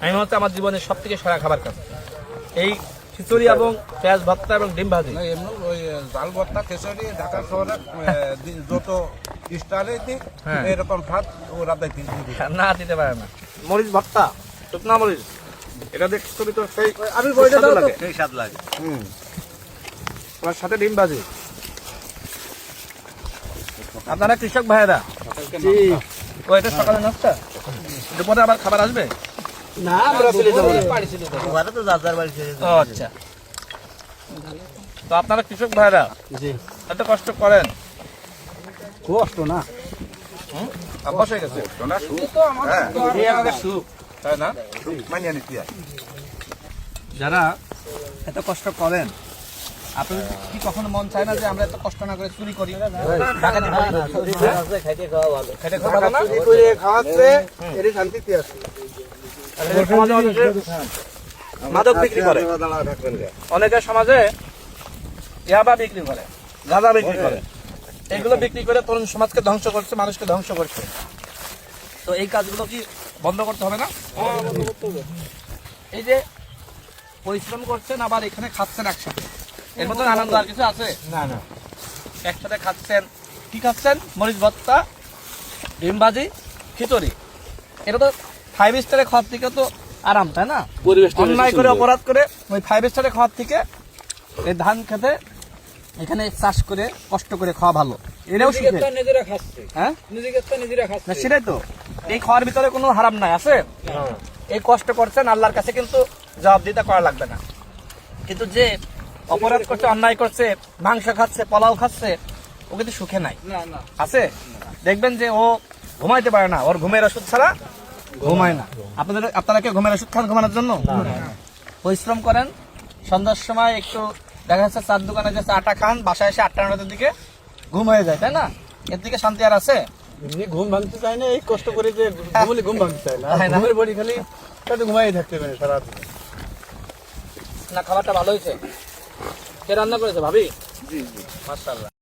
আমি মনে হচ্ছে আমার জীবনের সব থেকে সেরা খাবার খাচ্ছি এই খিচুড়ি এবং পেঁয়াজ ভর্তা এবং ডিম ভাজি। না এমনি ওই জাল ভর্তা খিচুড়ি ঢাকা শহরে যত স্টারে দিক হ্যাঁ। এরকম স্বাদ ওরা দেখি না দিতে পারে না। মরিচ ভর্তা শুকনা মরিচ। এটা দেখ খিচুড়ি তো সেই আমি বইটা দাও লাগে। সেই স্বাদ লাগে। হুম। তোমার সাথে ডিম ভাজি। আপনারা কৃষক ভাইয়েরা? জি। ও এটা সকালে নাস্তা? দুপুরে আবার খাবার আসবে? না আমরা চলে যাব। ওরা তো যার যার বাড়ি ছেড়ে ও আচ্ছা। তো আপনারা কৃষক ভাইরা জি। এত কষ্ট করেন? কষ্ট না। হয়ে গেছে। হ্যাঁ। তো আমাদের সুখ। তাই না? মানিয়ে নিতে যারা এত কষ্ট করেন আপনাদের কি কখনো মন চায় না যে আমরা এত কষ্ট না করে চুরি করি? মাদক বিক্রি করে। অনেকে সমাজে ইয়াবা বিক্রি করে গাঁজা বিক্রি করে। এগুলো বিক্রি করে তরুণ সমাজকে ধ্বংস করছে মানুষকে ধ্বংস করছে। তো এই কাজগুলো কি বন্ধ করতে হবে না? এই যে পরিশ্রম করছেন আবার এখানে খাচ্ছেন একসাথে। এর মধ্যে আনন্দ আর কিছু আছে? না না। একসাথে খাচ্ছেন। কি খাচ্ছেন? মরিচ ভর্তা ডিম ভাজি খিচুড়ি। এটা তো ফাইভ স্টারে খাওয়ার থেকে তো আরাম তাই না? পরিবেশটা অন্যায় করে অপরাধ করে ওই ফাইভ স্টারে খাওয়ার থেকে এই ধান খেতে এখানে চাষ করে কষ্ট করে খাওয়া ভালো। এটাও শিখে নিজেরা খাচ্ছে। হ্যাঁ? নিজেরা খাচ্ছে। সেটাই তো। এই খাওয়ার ভিতরে কোনো হারাম নাই আছে? এই কষ্ট করছেন আল্লাহর কাছে কিন্তু জবাবদিহিতা করা লাগবে না। কিন্তু যে অপরাধ করছে অন্যায় করছে মাংস খাচ্ছে পোলাও খাচ্ছে ও কিন্তু সুখে নাই। আছে? দেখবেন যে ও ঘুমাইতে পারে না ওর ঘুমের ওষুধ ছাড়া ঘুমায় না। আপনাদের আপনারা কি ঘুমের ওষুধ খান ঘুমানোর জন্য? পরিশ্রম করেন। সন্ধ্যার সময় একটু দেখা যাচ্ছে চার দোকানে যাচ্ছে আটা খান বাসায় এসে আটটা নটার দিকে ঘুম হয়ে যায় তাই না? এর দিকে শান্তি আর আছে? ঘুম ভাঙতে চায় না এই কষ্ট করে যে ঘুমলে ঘুম ভাঙতে চায় না। হয় না? ঘুমের বড়ি খালি তাতে ঘুমাই থাকতে পারে সারাদিন। না খাবারটা ভালো হয়েছে? কে রান্না করেছে ভাবি? জি জি। মাশাআল্লাহ।